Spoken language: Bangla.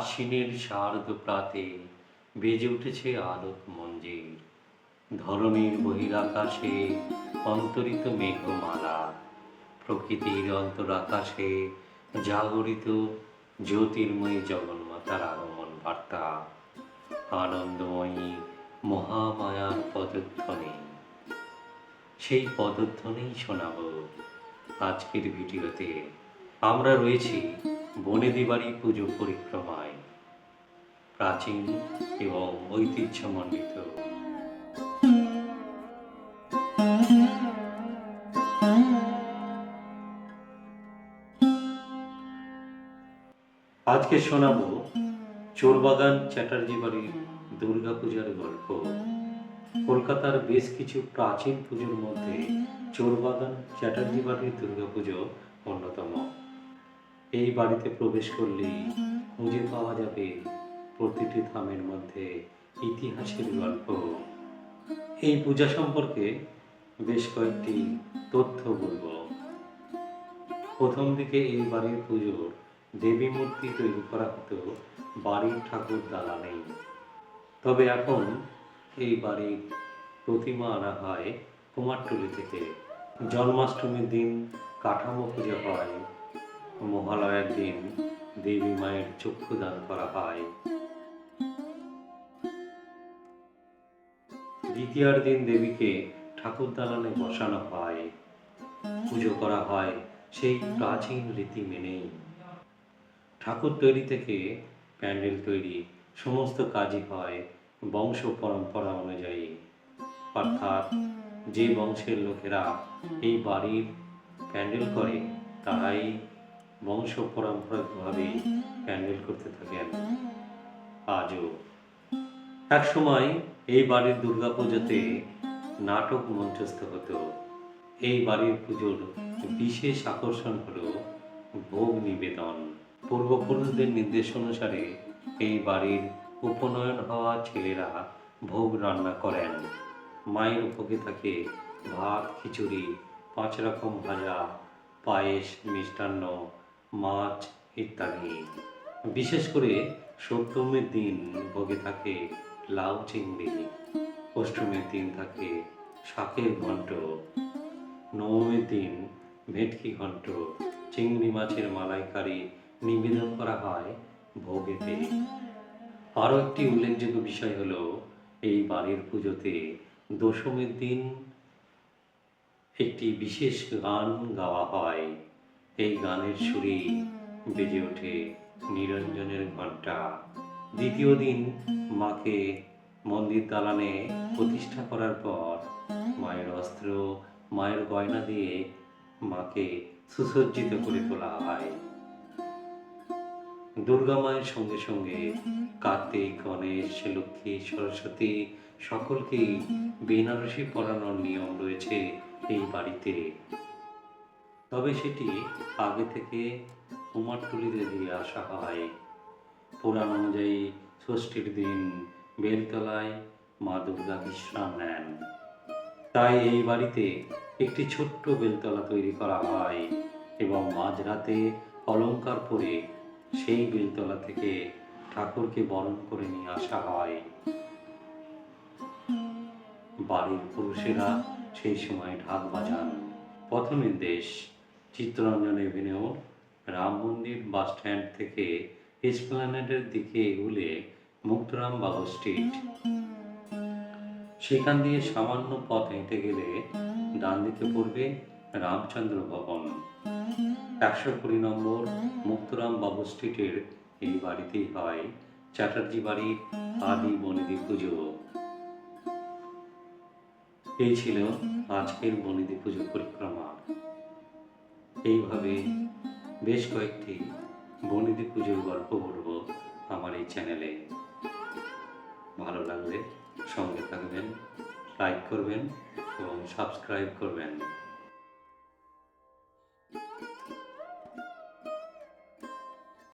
আশ্বিনের শারদ প্রাতে বেজে উঠেছে আলোক মঞ্জির। ধরণীর বহিরাকাশে অন্তরিত মেঘমালা, প্রকৃতির অন্তরাকাশে জাগরিত জ্যোতির্ময়ী জগন্মাতার আগমন বার্তা, আনন্দময়ী মহামায়ার পদধ্বনি। সেই পদধ্বনিই শোনাব আজকের ভিডিওতে। আমরা রয়েছি বনেদি বাড়ি পুজো পরিক্রমায়। প্রাচীন এবং ঐতিহ্যমণ্ডিত। আজকে শোনাবো চোরবাগান চ্যাটার্জি বাড়ির দুর্গাপূজার গল্প। কলকাতার বেশ কিছু প্রাচীন পুজোর মধ্যে চোরবাগান চ্যাটার্জি বাড়ির দুর্গাপুজো অন্যতম। এই বাড়িতে প্রবেশ করলেই খুঁজে পাওয়া যাবে প্রতিটি ধামের মধ্যে ইতিহাসের গল্প। এই পূজা সম্পর্কে বেশ কয়েকটি তথ্য বলব। প্রথম দিকে এই বাড়ির পুজোর দেবী মূর্তি তৈরি করা হতো বাড়ির ঠাকুর দালানেই তবে এখন এই বাড়ির প্রতিমা আনা হয় কুমারটুলি থেকে। জন্মাষ্টমীর দিন কাঠামো পুজো হয়। মহালয়ার দিন দেবী মায়ের চক্ষু দান করা হয়। দ্বিতীয়ার দিন দেবীকে ঠাকুর দালানে বসানো হয়। পুজো করা হয় সেই প্রাচীন রীতি মেনেই। ঠাকুর তৈরি থেকে প্যান্ডেল তৈরি সমস্ত কাজই হয় বংশ পরম্পরা অনুযায়ী। অর্থাৎ যে বংশের লোকেরা এই বাড়ির প্যান্ডেল করে, তারাই বংশ পরম্পরাভাবে প্যান্ডেল করতে থাকেন। আজও। এক সময় এই বাড়ির দুর্গাপূজাতে নাটক মঞ্চস্থ হতো। এই বাড়ির পুজোর বিশেষ আকর্ষণ হলো ভোগ নিবেদন। পূর্বপুরুষদের নির্দেশ অনুসারে এই বাড়ির উপনয়ন হওয়া ছেলেরা ভোগ রান্না করেন। মায়ের ভোগে থাকে ভাত, খিচুড়ি, পাঁচ রকম ভাজা, পায়েস, মিষ্টান্ন, মাছ ইত্যাদি। বিশেষ করে সপ্তমীর দিন ভোগে থাকে লাউ চিংড়ি, অষ্টমীর দিন থাকে শাকের ঘন্ট নবমীর দিন ভেটকি ঘন্ট চিংড়ি মাছের মালাইকারি নিবেদন করা হয় ভোগেতে। আরও একটি উল্লেখযোগ্য বিষয় হলো, এই বাড়ির পুজোতে দশমীর দিন একটি বিশেষ গান গাওয়া হয়। এই গানের সুরে বেজে ওঠে নিরঞ্জনের ঘণ্টা। দ্বিতীয় দিন মাকে মন্দির দালানে প্রতিষ্ঠা করার পর মায়ের অস্ত্র, মায়ের গয়না দিয়ে মাকে সুসজ্জিত করে তোলা হয়। দুর্গা মায়ের সঙ্গে সঙ্গে কার্তিক, গণেশ, লক্ষ্মী, সরস্বতী সকলকেই বেনারসি পরানোর নিয়ম রয়েছে এই বাড়িতে। তবে সেটি আগে থেকে কুমারটুলিতে দিয়ে আসা হয়। পুরাণ অনুযায়ী ষষ্ঠীর দিন বেলতলায় মা দুর্গা বিশ্রাম নেন। তাই এই বাড়িতে একটি ছোট্ট বেলতলা তৈরি করা হয় এবং মাঝরাতে অলংকার পরে সেই বেলতলা থেকে ঠাকুরকে বরণ করে নিয়ে আসা হয়। বাড়ির পুরুষেরা সেই সময় ঢাক বাজান। পথ নির্দেশ চিত্তরঞ্জন এভিনিউ, রাম মন্দির বাস স্ট্যান্ড থেকে এসপ্লানেডের দিকে এগুলে মুক্তরাম বাবু স্ট্রিট সেখান দিয়ে সামান্য পথ হেঁটে গেলে ডান দিকে পড়বে রামচন্দ্র ভবন। একশো কুড়ি নম্বর মুক্তরাম বাবু স্ট্রিটের এই বাড়িতেই হয় চ্যাটার্জি বাড়ির আদি বনিদি পুজো। এই ছিল আজকের বনিদি পুজো পরিক্রমা। এইভাবে বেশ কয়েকটি বনিদি পুজোর গল্প বলব আমার এই চ্যানেলে। ভালো লাগলে সঙ্গে থাকবেন লাইক করবেন এবং সাবস্ক্রাইব করবেন।